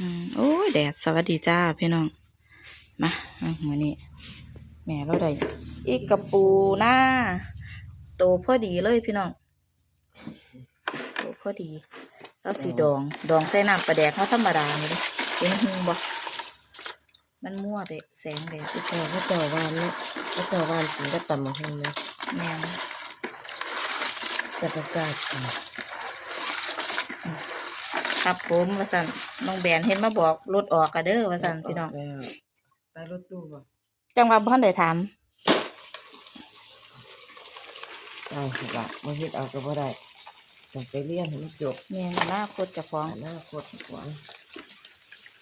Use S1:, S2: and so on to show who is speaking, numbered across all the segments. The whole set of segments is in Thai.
S1: อโอ้ยแดดสวัสดีจ้าพี่น้อง มาเอามื้อนี้แม่เราได้อีกกระปูหน้าโตพอดีเลยพี่น้องโตพอดีแล้วสีดอง ดองใส่น้ำปลาแดกเขาธรรมดาเลยเด้เห็นหงบ่มันมั่วเด็แสงแดด
S2: พี่เจ้าพี่เจ้าว่านนี่ยพี่เจ้าว่านกินก็ต่ำมาห้เลย
S1: แม่น
S2: แต่ประกาศ
S1: ครับผมว่าสันน้องแบนเห็นมาบอกรถออกกระเด้อว่าสันพี่น้อง
S2: แล้วไปรถตู้บ่
S1: จังหวะพ่อนได้ถาม
S2: ได้สิละมาเฮ็ดเอาก็บ่ได้ต้องไปเรียนให้มันจบ
S1: แม่นอนาคตเจะฟ้าของ
S2: อนาคตหวัง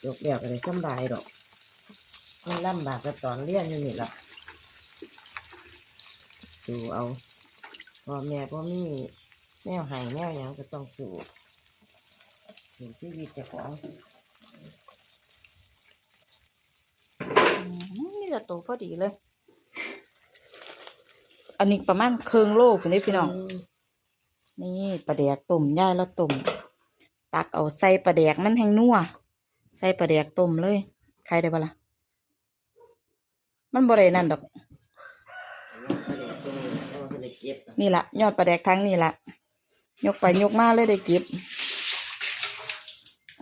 S2: จบแล้วก็ได้สำบายดอกมันลำบากก็ตอนเรียนอยู่นี่ล่ะดูเอาพ่อแม่พ่อมีแนวให้แนวหยังก็ต้องสู้ ถึงชีวิตเจะของ
S1: นี่จะโตพอดีเลย อันนี้ประมาณเครื่องโลกนี่พี่น้อง นี่ปลาแดกต้มย่ายแล้วต้มตักเอาใส่ปลาแดกมันแห้งนัวใส่ปลาแดกต้มเลย ใครได้ปะล่ะ มันบ่ได้นั่นดอก นี่ละยอดปลาแดกทั้งนี่ละยกไปยกมาเลยได้เก็บ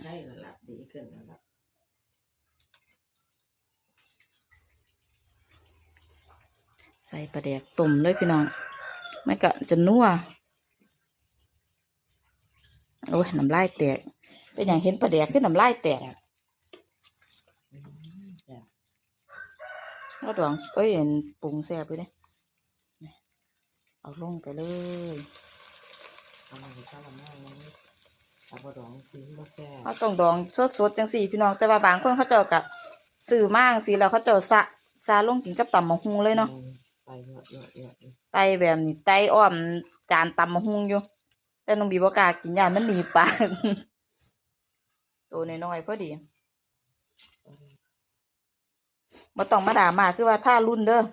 S2: ให้ระดับดีขึ้นระดับ
S1: ใส่ปลาแดกต้มเลยพี่น้อง ไม่ก็จะนัวโอ้ยน้ำลายแตก เป็นอย่างเห็นปลาแดกขึ้นน้ำลายแตกก็ดองเอ้ยเห็นปรุงแซ่บไปเลยเอาลงไปเลย
S2: ทำอาวมันง่าย เอาบะดองซีมาแซ่
S1: เขาต้องดองสดๆจังสี่พี่น้องแต่ว่าบางคนเขาเจากับสื่อมากสิแล้วเขาเจาสะซาลงกินกับตำมะฮุงเลยเนาะ
S2: ไปเยอะเยอะเยอะ
S1: ไตแบบนี้ไตอ้อมจานตำมะฮุงอยู่ แต่น้องบีบอกล้ากินยานมันหนีปากตัวน้อยๆพอดีมาต้องมาด่ามาคือว่าถ้ารุ่นเด้อ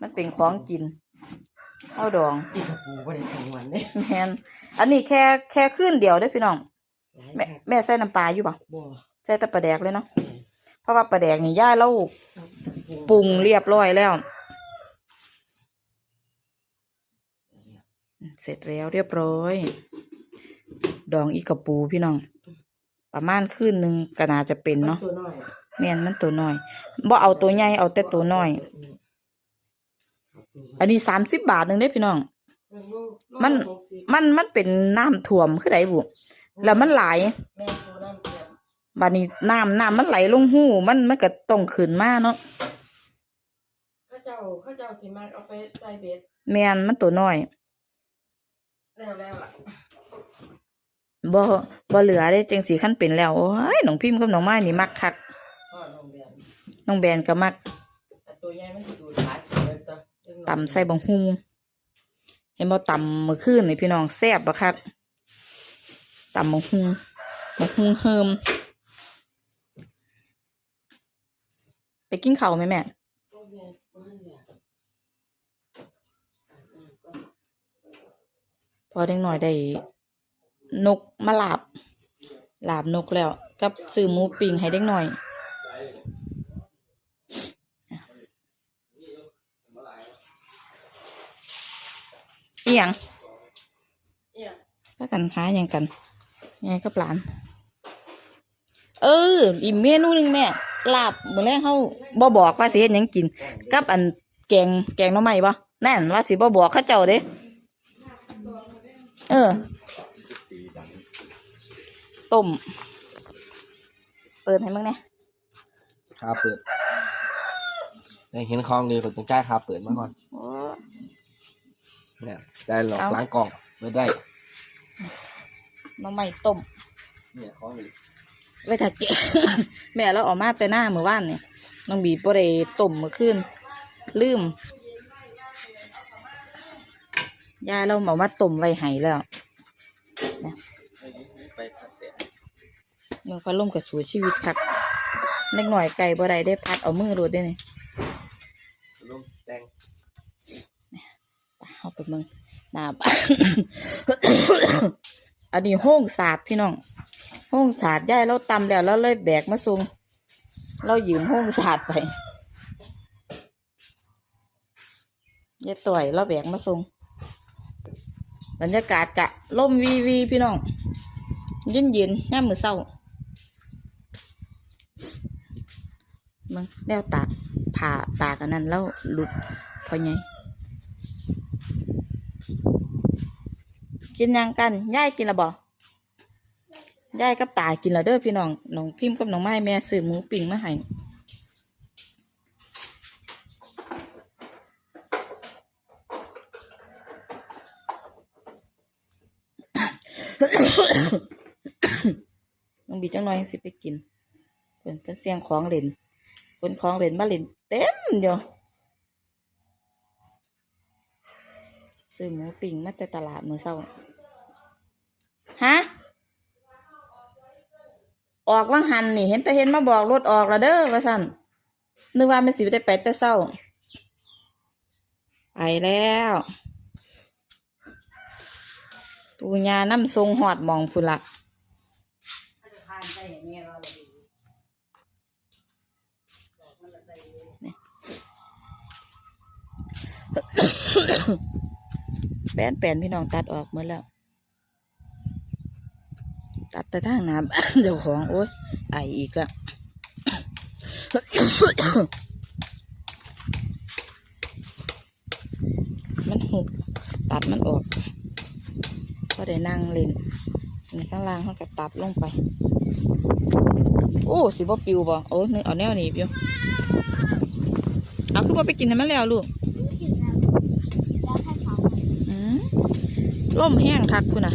S1: มันเป็นของกิน เอาดอง
S2: อีกกระปูไม่ได้สองวันเนี่ย
S1: แมนอันนี้แค่แค่ขึ้นเดียวเด้อพี่น้อง แม่แม่ใส่น้ำปลาอยู่ป่ะ
S2: บัว
S1: ใส่แต่ปลาแดกเลยเนาะเพราะว่าปลาแดกนี่ย่าเราปรุงเรียบร้อยแล้ว เสร็จแล้วเรียบร้อย ดองอีกกระปูพี่น้อง ประมาณคืนหนึ่งก็น่าจะเป็นเนาะ
S2: ตัวน้อย
S1: แม่นมันตัวน้อยบ่เอาตัวใหญ่เอาแต่ตัวน้อย อันนี้สามสิบบาทหนึ่งเด้พี่น้อง มัน มันมันเป็นน้ำท่วมคือไดบุแล้วมันไหลาย
S2: แม่ตัวน้ำเปลี่ยน
S1: บาดนี้น้ำน้ำมันไหลลงหูมันมันก็ต้องขึ้นมาเนาะ
S2: ข้าเจ้าข้าเจ้าสิมากเอาไปใส่เบ็ด
S1: แม่นมันตัวน้อย
S2: แล้วแล้วล่ะ
S1: บ่บ่เหลือได้จังสีขั้นเป็นแล้ว โอ้ยน้องพิมพ์กับน้องไม้นี่มักคัก
S2: พ่อโรงเรียน
S1: น้องแบนก็มัก
S2: แต่ตัวใหญ่มันจะดูหลายเลย ตำ
S1: ใส่บังฮูเห็นบ่ตำมื้อคืนนี่พี่น้องแซ่บบ่คักตำบังฮูบังฮูเฮิมไปกินข้าวไหมแม่
S2: ตัวแม่
S1: พอเด็กหน่อยได้นกมาหลาบ หลาบนกแล้ว กับซื้อหมูปิ้งให้เด็กหน่อย อีหยัง
S2: เอี่ย
S1: ก็กันค้าหยังกันยังไงกับหลาน เออ อีกเมนูหนึงแม่ลาบมื้อแรกเฮาบ่บอกว่าสิเฮ็ดหยังกิน กับอันแกงแกงหน่อไม้บ่นั่นว่าสิบ่บอกเขาเจ้าเด้เออต้มเปิดให้มึงเนี่ย
S3: ครับเปิดในเห็นคลองเลยผมต้องจ่ายครับเปิดมาก่อน เนี่ยได้หลอกล้างกล่องไม่ได้
S1: หน้องไม้ต้ม
S3: เนี่ยคลองเลย
S1: ไว้ถ้าเกะ แม่เราเออกมาแต่หน้าเมื่อวานเนี่ยน้องบีบ่ได้ต้มเมื่อคืนลืมยายเราเอามาต้มไว้ให้แล้ว
S3: ไปพัดแต่
S1: เมืองพัดลมกับสูชีวิตคักเล็กหน่อยไก่บ่ได้ได้พัดเอามือรดได้นี่ อันนี้ห้องศาสตร์พี่น้องห้องห้องสาดย่ายเราตำแล้วแล้วเลยแบกมาส่งเรายืมห้องสาดไปยายต่อยเราแบกมาส่งบรรยากาศกะล่มวีวีพี่น้องเย็นเย็นๆย่ามมือเศร้ามึงแนวตากผ่าตากอันนั้นแล้วหลุดพอไง กินยังกันย่ายกินละบ่ย่ายกับตากินละเด้อพี่น้องน้องพิมพ์กับน้องไม้แม่ซื้อหมูปิ้งมาให้น้องบีจังน้อยสิไปกินเพิ่นเป็นเสียงของเล่นคนของเล่นมาเล่นเต็มอยู่ซื้อหมูปิ้งมาแต่ตลาดมื้อเช้า ฮะ ออกว่างหันนี่ เห็นแต่เห็นมาบอกรถออกแล้วเด้อว่าสั่นนึกว่ามันสิได้ไปแต่เช้า ไปแล้ว ปูญาน้ำทรงหอดมองพุ่นละแปนแปนพี่น้องตัดออกหมดแล้ว ตัดแต่ทางน้ำเจ้าของ โอ้ยไออีกแล้วมันหุบตัดมันออกก็ได้นั่งเล่นนี่ข้างล่างเขาก็ตัดลงไป โอ้สิบ่ปิวบ่โอ้นี่เอาแนวหนี้ปิวเอาคือบ่ไปกินให้มันแล้วลูก
S4: กินแล้วแล้วให้เขา
S1: อืมล่มแห้งคักคุณน่ะ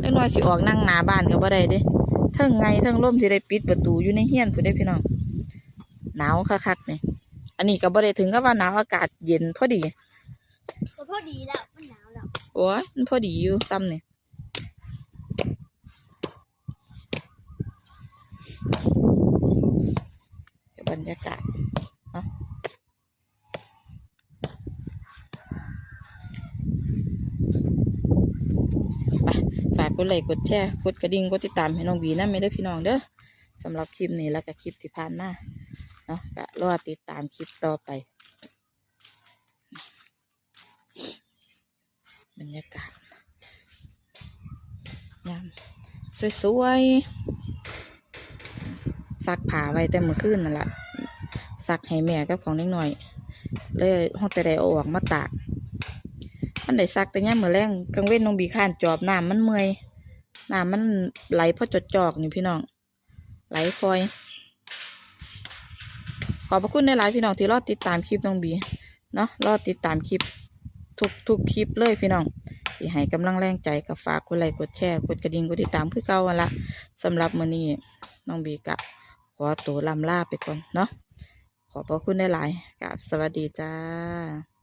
S4: เดี๋ย ว
S1: เล็กน้อยสิออกนั่งหน้าบ้านก็บ่ได้เด้เทิงไงเทิงล่มสิได้ปิดประตูอยู่ในเฮียนพุ่นได้พี่น้องหนาวคักๆนี่อันนี้ก็บ่ได้ถึงกับว่าหนาวอากาศเย็นพอดี
S4: ก็พอดีแล้วมันหนาวแล้ว
S1: โอ้ยมันพอดีอยู่ซ้ำนี่เดี๋ยวบรรยากาศเนาะไปฝากก ดไลค์กดแชร์กดกระดิ่งกดติดตามให้น้องบีนะไม่ได้พี่น้องเด้อสำหรับคลิปนี้แล้วก็คลิปที่ผ่านมาเนาะก็รอติดตามคลิปต่อไป บรรยากาศยามสวยๆซักผ้าไว้แต่เมื่อคืนนั่นแหละซักให้แม่กับของเล็กหน่อย เลยห้องแต่ได้ออกมาตากมันได้ซักแต่ย่ามมือแรงกลางเว้นน้องบีข้านจอบน้ำมันเมื่อย น้ำมันไหลเพราะจดจอกนี่พี่น้อง ไหลคอย ขอบพระคุณในหลายพี่น้องที่รอติดตามคลิปน้องบี เนาะรอติดตามคลิป ทุกทุกคลิปเลยพี่น้อง ที่ให้กำลังแรงใจกับฝากกดไลค์กดแชร์กดกระดิ่งกดติดตามคือเก่าวันละสำหรับมื้อนี้น้องบีกะขอตัวลำลาไปก่อนเนาะขอบพระคุณได้หลายกับสวัสดีจ้า